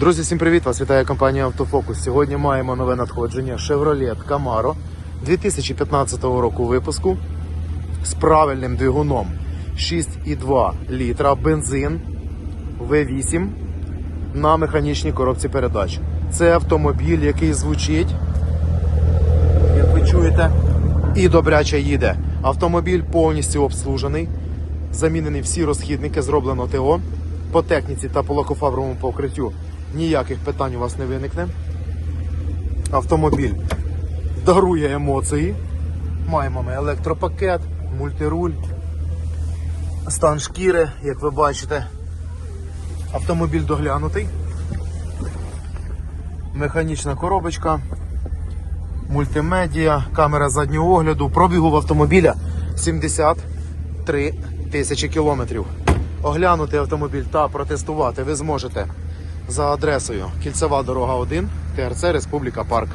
Друзі, всім привіт! Вас вітає компанія Автофокус. Сьогодні маємо нове надходження Chevrolet Camaro 2015 року випуску з правильним двигуном 6,2 літра, бензин V8 на механічній коробці передач. Це автомобіль, який звучить, як ви чуєте, і добряче їде. Автомобіль повністю обслужений, замінені всі розхідники, зроблено ТО. По техніці та по лакофабровому покриттю ніяких питань у вас не виникне. Автомобіль дарує емоції. Маємо ми електропакет, мультируль, стан шкіри, як ви бачите. Автомобіль доглянутий. Механічна коробочка, мультимедіа, камера заднього огляду. Пробігу в автомобіля 73 тисячі кілометрів. Оглянути автомобіль та протестувати ви зможете за адресою Кільцева дорога 1, ТРЦ Республіка Парк.